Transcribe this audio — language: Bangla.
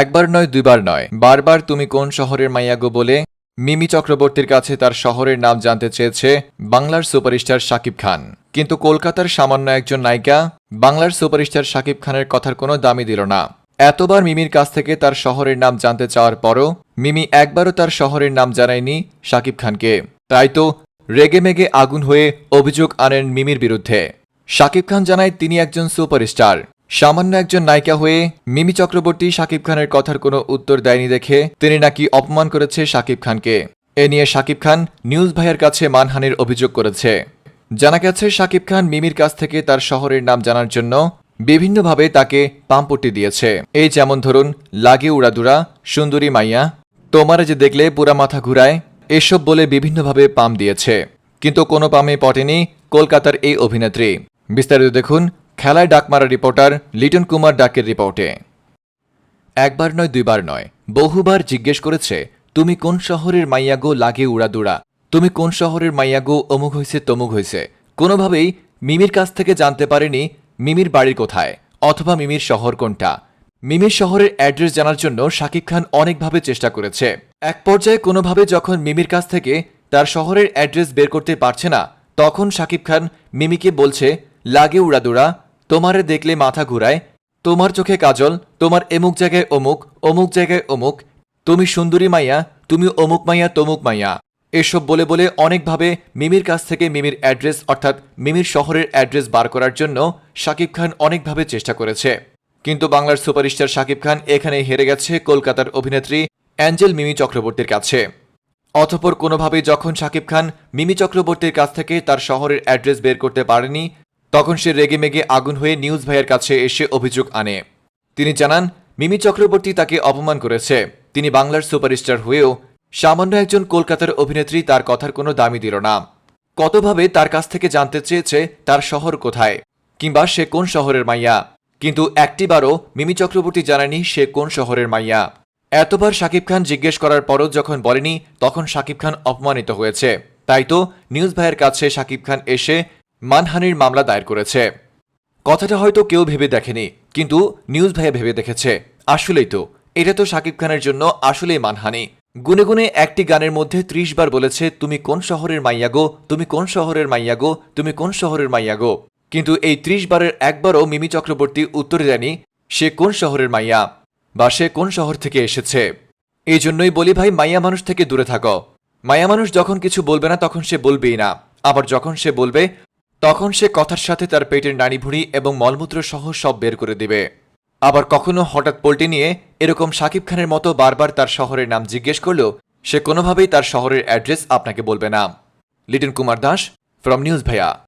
একবার নয়, দুইবার নয়। বারবার তুমি কোন শহরের মাইয়াগো বলে? মিমি চক্রবর্তীর কাছে তার শহরের নাম জানতে চেয়েছে বাংলার সুপারস্টার শাকিব খান। কিন্তু কলকাতার সামান্য একজন নায়িকা বাংলার সুপারস্টার শাকিব খানের কথার কোনো দামই দিল না। এতবার মিমির কাছ থেকে তার শহরের নাম জানতে চাওয়ার পরও মিমি একবারও তার শহরের নাম জানায়নি শাকিব খানকে। তাই তো রেগে মেগে আগুন হয়ে অভিযোগ আনেন মিমির বিরুদ্ধে। শাকিব খান জানায়, তিনি একজন সুপারস্টার। সামান্য একজন নায়িকা হয়ে মিমি চক্রবর্তী শাকিব খানের কথার কোনো উত্তর দেয়নি দেখে তিনি নাকি অপমান করেছে শাকিব খানকে। এ নিয়ে শাকিব খান নিউজ ভাইয়ের কাছে মানহানির অভিযোগ করেছে। জানা গেছে, শাকিব খান মিমির কাছ থেকে তার শহরের নাম জানার জন্য বিভিন্নভাবে তাকে পাম্পটি দিয়েছে। এই যেমন ধরুন, লাগে উড়াদুরা, সুন্দরী মাইয়া, তোমারা যে দেখলে পুরা মাথা ঘুরায়, এসব বলে বিভিন্নভাবে পাম দিয়েছে। কিন্তু কোনো পামে পটেনি কলকাতার এই অভিনেত্রী। বিস্তারিত দেখুন খেলায় ডাক মারা রিপোর্টার লিটন কুমার ডাকের রিপোর্টে। একবার নয়, দুইবার নয়, বহুবার জিজ্ঞেস করেছে, তুমি কোন শহরের মাইয়াগো লাগে উড়াদুড়া তুমি কোন শহরের মাইয়াগো অমুক হয়েছে তমুক হয়েছে কোনোভাবেই মিমির কাছ থেকে জানতে পারেনি মিমির বাড়ির কোথায় অথবা মিমির শহর কোনটা। মিমির শহরের অ্যাড্রেস জানার জন্য শাকিব খান অনেকভাবে চেষ্টা করেছে। এক পর্যায়ে কোনোভাবে যখন মিমির কাছ থেকে তার শহরের অ্যাড্রেস বের করতে পারছে না, তখন শাকিব খান মিমিকে বলছে, লাগে উড়াদুরা তোমারে দেখলে মাথা ঘুরায়, তোমার চোখে কাজল, তোমার এমুক জায়গায় অমুক অমুক জায়গায় অমুক তুমি সুন্দরী মাইয়া, তুমি অমুক মাইয়া তমুক মাইয়া। এসব বলে বলে অনেকভাবে মিমির কাছ থেকে মিমির অ্যাড্রেস অর্থাৎ মিমির শহরের অ্যাড্রেস বার করার জন্য শাকিব খান অনেকভাবে চেষ্টা করেছে। কিন্তু বাংলার সুপারস্টার শাকিব খান এখানে হেরে গেছে কলকাতার অভিনেত্রী অ্যাঞ্জেল মিমি চক্রবর্তীর কাছে। অথপর কোনোভাবে যখন শাকিব খান মিমি চক্রবর্তীর কাছ থেকে তার শহরের অ্যাড্রেস বের করতে পারেনি তখন সে রেগে মেগে আগুন হয়ে নিউজ ভাইয়ের কাছে এসে অভিযোগ আনে। তিনি জানান, মিমি চক্রবর্তী তাকে অপমান করেছে। তিনি বাংলার সুপারস্টার হয়েও সামান্য একজন কলকাতার অভিনেত্রী তার কথার কোনো দামি দিল না। কতভাবে তার কাছ থেকে জানতে চেয়েছে, তার শহর কোথায়? কিংবা সে কোন শহরের মাইয়া? কিন্তু একটিবারও মিমি চক্রবর্তী জানায়নি সে কোন শহরের মাইয়া। এতবার শাকিব খান জিজ্ঞেস করার পরও যখন বলেনি, তখন শাকিব খান অপমানিত হয়েছে। তাই তো নিউজ ভাইয়ের কাছে শাকিব খান এসে মানহানির মামলা দায়ের করেছে। কথাটা হয়তো কেউ ভেবে দেখেনি, কিন্তু নিউজ ভাইয়া ভেবে দেখেছে। আসলেই তো, এটা তো শাকিব খানের জন্য আসলেই মানহানি। গুনে গুনে একটি গানের মধ্যে ত্রিশ বার বলেছে, তুমি কোন শহরের মাইয়া গো? তুমি কোন শহরের মাইয়া গো? তুমি কোন শহরের মাইয়া গো? কিন্তু এই ত্রিশ বারের একবারও মিমি চক্রবর্তী উত্তরে দেয়নি, সে কোন শহরের মাইয়া? বা সে কোন শহর থেকে এসেছে? এই জন্যই বলি ভাই, মাইয়া মানুষ থেকে দূরে থাকো। মায়া মানুষ যখন কিছু বলবে না, তখন সে বলবেই না। আবার যখন সে বলবে তখন সে কথার সাথে তার পেটের নাড়িভুড়ি এবং মলমূত্র সহ সব বের করে দেবে। আবার কখনো হঠাৎ পল্টে নিয়ে এরকম সাকিব খানের মতো বারবার তার শহরের নাম জিজ্ঞেস করলেও সে কোনোভাবেই তার শহরের অ্যাড্রেস আপনাকে বলবে না। লিটন কুমার দাস, ফ্রম নিউজ ভাইয়া।